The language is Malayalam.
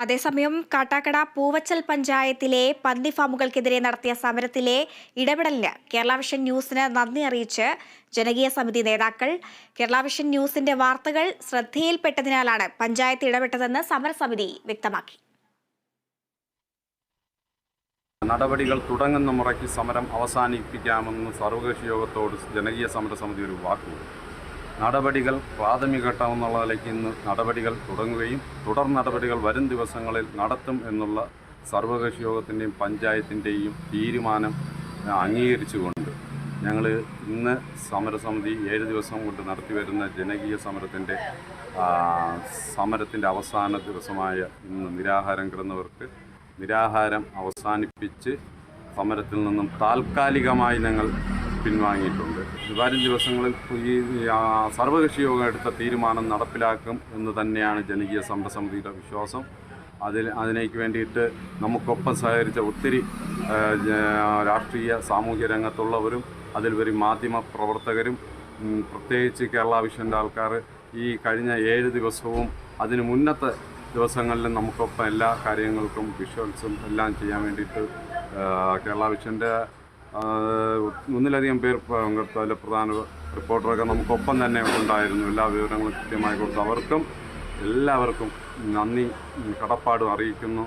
അതേസമയം കാട്ടാക്കട പൂവച്ചൽ പഞ്ചായത്തിലെ പന്നി ഫാമുകൾക്കെതിരെ നടത്തിയ സമരത്തിലെ ഇടപെടലിന് കേരള വിഷൻ ന്യൂസിന് നന്ദി അറിയിച്ച് ജനകീയ സമിതി നേതാക്കൾ. കേരള വിഷൻ ന്യൂസിന്റെ വാർത്തകൾ ശ്രദ്ധയിൽപ്പെട്ടതിനാലാണ് പഞ്ചായത്ത് ഇടപെട്ടതെന്ന് സമരസമിതി വ്യക്തമാക്കി. നടപടികൾ തുടങ്ങുന്ന മുറയ്ക്ക് സമരം അവസാനിപ്പിക്കാമെന്ന് സർവകക്ഷി യോഗത്തോട് ജനകീയ സമരസമിതി ഒരു വാക്കുകൊടുത്തു നടപടികൾ പ്രാഥമിക ഘട്ടം നിലയ്ക്ക് ഇന്ന് നടപടികൾ തുടങ്ങുകയും തുടർ നടപടികൾ വരും ദിവസങ്ങളിൽ നടത്തും എന്നുള്ള സർവകക്ഷി യോഗത്തിന്റെയും പഞ്ചായത്തിന്റെയും തീരുമാനം അംഗീകരിച്ചുകൊണ്ട് ഞങ്ങൾ ഇന്ന് സമരസമിതി ഏഴ് ദിവസം കൊണ്ട് നടത്തിവരുന്ന ജനകീയ സമരത്തിന്റെ സമരത്തിന്റെ അവസാന ദിവസമായ ഇന്ന് നിരാഹാരം കിടന്നവർക്ക് നിരാഹാരം അവസാനിപ്പിച്ച് സമരത്തിൽ നിന്നും താൽക്കാലികമായി ഞങ്ങൾ പിൻവാങ്ങിയിട്ടുണ്ട്. വരും ദിവസങ്ങളിൽ ഈ സർവകക്ഷി യോഗം എടുത്ത തീരുമാനം നടപ്പിലാക്കും എന്ന് തന്നെയാണ് ജനകീയ സമരസമിതിയുടെ വിശ്വാസം. അതിൽ അതിനേക്ക് വേണ്ടിയിട്ട് നമുക്കൊപ്പം സഹകരിച്ച ഒത്തിരി രാഷ്ട്രീയ സാമൂഹ്യ രംഗത്തുള്ളവരും അതിലുപരി മാധ്യമ പ്രവർത്തകരും പ്രത്യേകിച്ച് കേരള വിഷന്റെ ആൾക്കാർ ഈ കഴിഞ്ഞ ഏഴ് ദിവസവും അതിന് മുന്നത്തെ ദിവസങ്ങളിലും നമുക്കൊപ്പം എല്ലാ കാര്യങ്ങൾക്കും വിഷ്വൽസും എല്ലാം ചെയ്യാൻ വേണ്ടിയിട്ട് കേരള വിഷന്റെ ഒന്നിലധികം പേർ പങ്കെടുത്ത അതിലെ പ്രധാന റിപ്പോർട്ടറൊക്കെ നമുക്കൊപ്പം തന്നെ ഉണ്ടായിരുന്നു. എല്ലാ വിവരങ്ങളും കൃത്യമായി കൊടുത്തു. അവർക്കും എല്ലാവർക്കും നന്ദി കടപ്പാടും അറിയിക്കുന്നു.